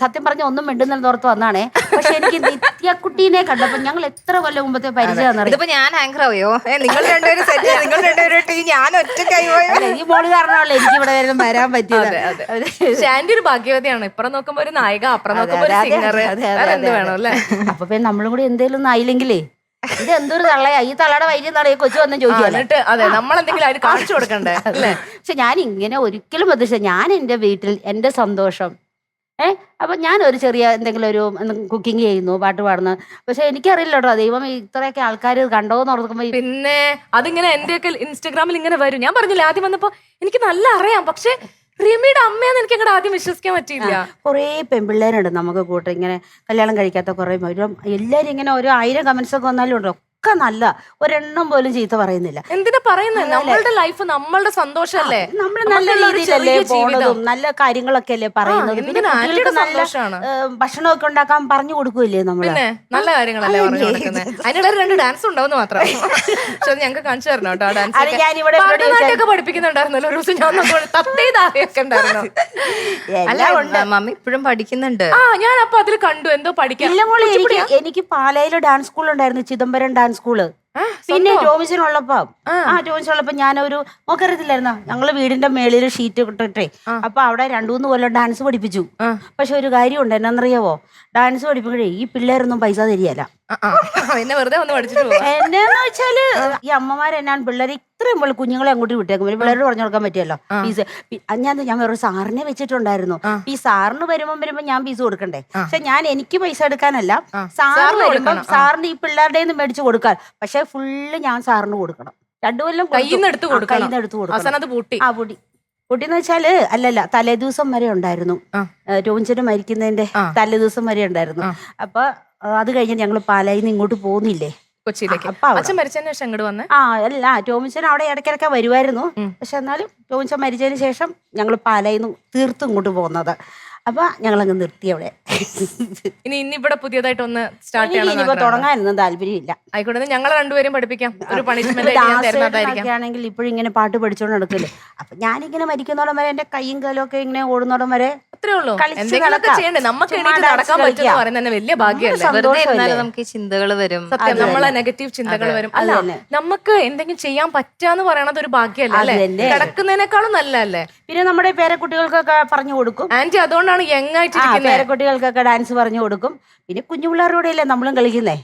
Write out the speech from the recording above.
സത്യം പറഞ്ഞ ഒന്നും മിണ്ടുന്നില്ല ഓർത്ത് വന്നാണേ. പക്ഷെ എനിക്ക് നിത്യക്കുട്ടീനെ കണ്ടപ്പോ ഞങ്ങൾ എത്ര കൊല്ലം മുമ്പത്തെ ഇതിപ്പോ ഞാൻ ആങ്കർ ആവുകയോ നിങ്ങൾ രണ്ടുപേരും സെറ്റ് നിങ്ങൾ രണ്ടുപേരും ടീം ഞാൻ ഒറ്റയ്ക്കായി പോയോ? അല്ല, ഈ മോൾ കാരണമല്ലേ എനിക്ക് ഇവിടെ വരെ വരാൻ പറ്റിയത്. അതെ, അതെ. ഒരു ഭാഗ്യവതിയാണ്. ഇപ്പുറം നോക്കുമ്പോ ഒരു നായിക അപ്പുറം നോക്കുമ്പോ ഒരു അതെ, സിംഗർ അതെ, അതെ, എന്ത് വേണം അല്ലേ? അപ്പൊ പിന്നെ നമ്മളും കൂടി എന്തേലും ആയില്ലെങ്കിലേ. ഇത് എന്തൊരു തള്ളയാ. ഈ തള്ളയുടെ വൈദ്യം തള്ളയെ കൊച്ചു വന്ന് ആ, ചോദിക്കുമല്ലോ അതെ നമ്മൾ എന്തെങ്കിലും അതിന് കാണിച്ചു കൊടുക്കണ്ടേ? അല്ലേ? പക്ഷെ ഞാൻ ഇങ്ങനെ ഒരിക്കലും പ്രതീക്ഷിച്ച ഞാൻ എന്റെ വീട്ടിൽ എന്റെ സന്തോഷം ഏ? അപ്പൊ ഞാൻ ഒരു ചെറിയ എന്തെങ്കിലും ഒരു കുക്കിംഗ് ചെയ്യുന്നു പാട്ട് പാടുന്നു. പക്ഷെ എനിക്കറിയില്ല കേട്ടോ ദൈവം ഇത്രയൊക്കെ ആൾക്കാർ കണ്ടോന്ന് ഓർക്കുമ്പോ ഓർക്കുമ്പോൾ പിന്നെ അതിങ്ങനെ എന്റെയൊക്കെ ഇൻസ്റ്റാഗ്രാമിൽ ഇങ്ങനെ വരും. ഞാൻ പറഞ്ഞില്ല ആദ്യം വന്നപ്പോ എനിക്ക് നല്ല അറിയാം. പക്ഷെ റിമിയുടെ അമ്മയെന്ന് എനിക്ക് അങ്ങോട്ട് ആദ്യം വിശ്വസിക്കാൻ പറ്റിയില്ല. കുറേ പെൺപിള്ളേരുണ്ട് നമുക്ക് കൂട്ടം. ഇങ്ങനെ കല്യാണം കഴിക്കാത്ത കുറേ എല്ലാരും എല്ലാവരും ഇങ്ങനെ ഓരോ ആയിരം കമന്റ്സ് ഒക്കെ വന്നാലും ഉണ്ട്? ഒക്കെ നല്ല ഒരെണ്ണം പോലും ചീത്ത പറയുന്നില്ല. എന്തിനാ പറയുന്നത് നമ്മളുടെ ലൈഫ് നമ്മളുടെ സന്തോഷല്ലേ നമ്മൾ നല്ല രീതിയിലല്ലേ പോണതും നല്ല കാര്യങ്ങളൊക്കെ അല്ലേ പറയുന്നത് പിന്നെ കുട്ടികൾക്ക് നല്ല ഭക്ഷണമൊക്കെ ഉണ്ടാക്കാൻ പറഞ്ഞു കൊടുക്കൂലേ നമ്മൾ? നല്ല കാര്യങ്ങളല്ലേ പറഞ്ഞു കൊടുക്കുന്നത് അതിനിടെ രണ്ട് ഡാൻസ് ഉണ്ടാവുന്ന മാത്രം. പക്ഷെ ഞങ്ങൾക്ക് കാണിച്ചു തരണം കേട്ടോ ഡാൻസ് ഞാനിവിടെ പഠിപ്പിക്കുന്നുണ്ടായിരുന്നല്ലോ. ഒരു ദിവസം ഞാൻ തത്തേതായൊക്കെ ഉണ്ടായിരുന്നു. അല്ല മമ്മി ഇപ്പോഴും പഠിക്കുന്നുണ്ട്. ആ ഞാൻ അപ്പൊ അതിൽ കണ്ടു. എന്തോ പഠിക്കാൻ. എനിക്ക് പാലയിലെ ഡാൻസ് സ്കൂൾ ഉണ്ടായിരുന്നു. Chidambaram dance school. പിന്നെ ടോമിസിനുള്ളപ്പോ ആ. ടോമിസിനുള്ളപ്പോ ഞാനൊരു മോക്കറിയത്തില്ലായിരുന്നോ ഞങ്ങൾ വീടിന്റെ മേളിൽ ഷീറ്റ് ഇട്ടിട്ടേ. അപ്പൊ അവിടെ രണ്ടു മൂന്ന് കൊല്ലം ഡാൻസ് പഠിപ്പിച്ചു. പക്ഷെ ഒരു കാര്യമുണ്ട് എന്നാന്നറിയാവോ ഡാൻസ് പഠിപ്പിക്കഴേ ഈ പിള്ളേരൊന്നും പൈസ തരികയല്ല. എന്നെ വെറുതെ ഒന്ന് പഠിച്ചിട്ട് എന്നാന്ന് വെച്ചാൽ ഈ അമ്മമാരെന്നാണ് പിള്ളേരെ ഇത്രയും പോലെ കുഞ്ഞുങ്ങളെ അങ്ങോട്ട് വിട്ടേക്കും. പിള്ളേർ പിള്ളേരോട് പറഞ്ഞു കൊടുക്കാൻ പറ്റിയല്ലോ. ഫീസ്. ഞാൻ ഞാൻ വേറെ സാറിനെ വെച്ചിട്ടുണ്ടായിരുന്നു. ഈ സാറിന് വരുമ്പോൾ വരുമ്പോ ഞാൻ ഫീസ് കൊടുക്കണ്ടേ? പക്ഷെ ഞാൻ എനിക്ക് പൈസ എടുക്കാനല്ല. സാറിന് വരുമ്പം സാറിന് ഈ പിള്ളേരുടെ നിന്ന് മേടിച്ച് കൊടുക്കാൻ. പക്ഷെ ഫുള്ള് ഞാൻ സാറിന് കൊടുക്കണം. രണ്ടു കൊല്ലം. കയ്യിൽ നിന്ന് എടുത്ത് കൊടുക്കണം. കയ്യിൽ നിന്ന് എടുത്ത് കൊടുക്കണം. ആ പൊടി പൊട്ടിന്ന് വെച്ചാൽ അല്ലല്ല തലേ ദിവസം വരെ ഉണ്ടായിരുന്നു. രോഹിഞ്ചന് മരിക്കുന്നതിന്റെ തലേദിവസം തലേ ദിവസം വരെ ഉണ്ടായിരുന്നു. അപ്പൊ അത് കഴിഞ്ഞ് ഞങ്ങൾ പാലായിന്ന് ഇങ്ങോട്ട് പോകുന്നില്ലേ കൊച്ചിയിലേക്ക്. അച്ഛൻ മരിച്ചതിന് ശേഷം ഇങ്ങോട്ട് വന്നേ? ആ അല്ല ടോമിച്ചൻ അവിടെ ഇടയ്ക്കിടയ്ക്ക് വരുമായിരുന്നു പക്ഷെ എന്നാലും ടോമിച്ചൻ മരിച്ചതിന് ശേഷം ഞങ്ങൾ പാലയിൽ നിന്ന് തീർത്തും ഇങ്ങോട്ട് പോകുന്നത്. അപ്പൊ ഞങ്ങളങ്ങ് നിർത്തി അവിടെ. ഇനി ഇന്നിവിടെ പുതിയതായിട്ട് ഒന്ന് സ്റ്റാർട്ട് ചെയ്യണം ഇനിയിപ്പോ തുടങ്ങാനൊന്നും താല്പര്യമില്ല. ആയിക്കോട്ടെ ഞങ്ങൾ രണ്ടുപേരും പഠിപ്പിക്കാം. ഒരു പണിഷ്മെന്റ് ആണെങ്കിൽ ഇപ്പോഴും ഇങ്ങനെ പാട്ട് പഠിച്ചോണ്ട് നടക്കില്ലേ? അപ്പൊ ഞാനിങ്ങനെ മരിക്കുന്നോടം വരെ എന്റെ കൈയും കാലും ഒക്കെ ഇങ്ങനെ ഓടുന്നോടം വരെ അത്രേ ഉള്ളൂ. കളിച്ച് എന്തെങ്കിലുമൊക്കെ ചെയ്യണ്ടേ? നമുക്ക് എണീറ്റ് നടക്കാൻ. പറയുന്നത് തന്നെ വലിയ ഭാഗ്യമല്ലേ? നമുക്ക് ചിന്തകൾ വരും. സത്യം നമ്മളെ നെഗറ്റീവ് ചിന്തകൾ വരും. അല്ല നമുക്ക് എന്തെങ്കിലും ചെയ്യാൻ പറ്റാന്ന് പറയണത് ഒരു ഭാഗ്യല്ലേ. കിടക്കുന്നതിനേക്കാളും നല്ലല്ലേ പിന്നെ നമ്മുടെ പേരക്കുട്ടികൾക്കൊക്കെ പറഞ്ഞു കൊടുക്കും. ആന്റി അതുകൊണ്ടാണ് യങ് ആയിട്ട് കുട്ടികൾക്കൊക്കെ പേരക്കുട്ടികൾക്കൊക്കെ ഡാൻസ് പറഞ്ഞു കൊടുക്കും. പിന്നെ കുഞ്ഞു പിള്ളേരുടെ അല്ലേ നമ്മളും കളിക്കുന്നേ?